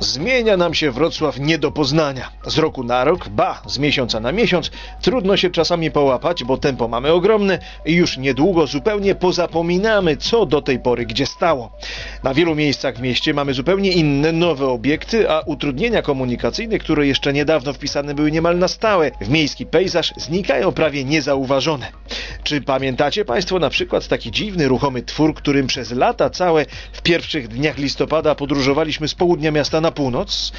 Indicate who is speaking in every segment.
Speaker 1: Zmienia nam się Wrocław nie do poznania. Z roku na rok, ba, z miesiąca na miesiąc, trudno się czasami połapać, bo tempo mamy ogromne i już niedługo zupełnie pozapominamy, co do tej pory gdzie stało. Na wielu miejscach w mieście mamy zupełnie inne, nowe obiekty, a utrudnienia komunikacyjne, które jeszcze niedawno wpisane były niemal na stałe w miejski pejzaż, znikają prawie niezauważone. Czy pamiętacie Państwo na przykład taki dziwny, ruchomy twór, którym przez lata całe w pierwszych dniach listopada podróżowaliśmy z południa miasta na północ?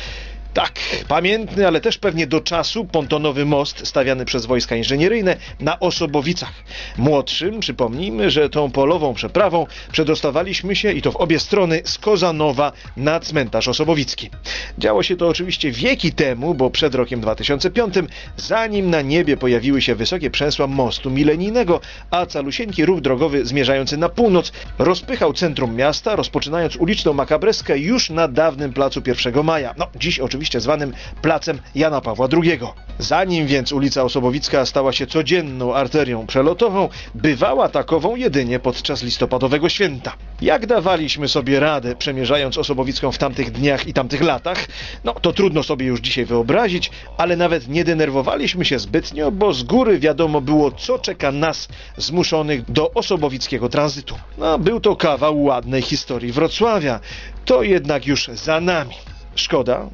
Speaker 1: Tak, pamiętny, ale też pewnie do czasu pontonowy most stawiany przez wojska inżynieryjne na Osobowicach. Młodszym przypomnijmy, że tą polową przeprawą przedostawaliśmy się i to w obie strony z Kozanowa na cmentarz Osobowicki. Działo się to oczywiście wieki temu, bo przed rokiem 2005, zanim na niebie pojawiły się wysokie przęsła mostu milenijnego, a calusieńki ruch drogowy zmierzający na północ rozpychał centrum miasta, rozpoczynając uliczną makabreskę już na dawnym placu 1 maja. No, dziś oczywiście oczywiście zwanym Placem Jana Pawła II. Zanim więc ulica Osobowicka stała się codzienną arterią przelotową, bywała takową jedynie podczas listopadowego święta. Jak dawaliśmy sobie radę, przemierzając Osobowicką w tamtych dniach i tamtych latach, no to trudno sobie już dzisiaj wyobrazić, ale nawet nie denerwowaliśmy się zbytnio, bo z góry wiadomo było, co czeka nas zmuszonych do osobowickiego tranzytu. No, był to kawał ładnej historii Wrocławia. To jednak już za nami. Szkoda?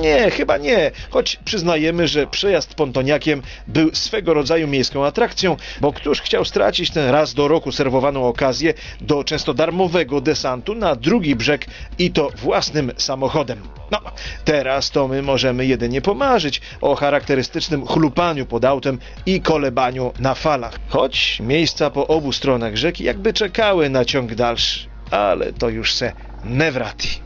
Speaker 1: Nie, chyba nie. Choć przyznajemy, że przejazd pontoniakiem był swego rodzaju miejską atrakcją, bo któż chciał stracić tę raz do roku serwowaną okazję do często darmowego desantu na drugi brzeg i to własnym samochodem. No, teraz to my możemy jedynie pomarzyć o charakterystycznym chlupaniu pod autem i kolebaniu na falach. Choć miejsca po obu stronach rzeki jakby czekały na ciąg dalszy, ale to już se nie wrati.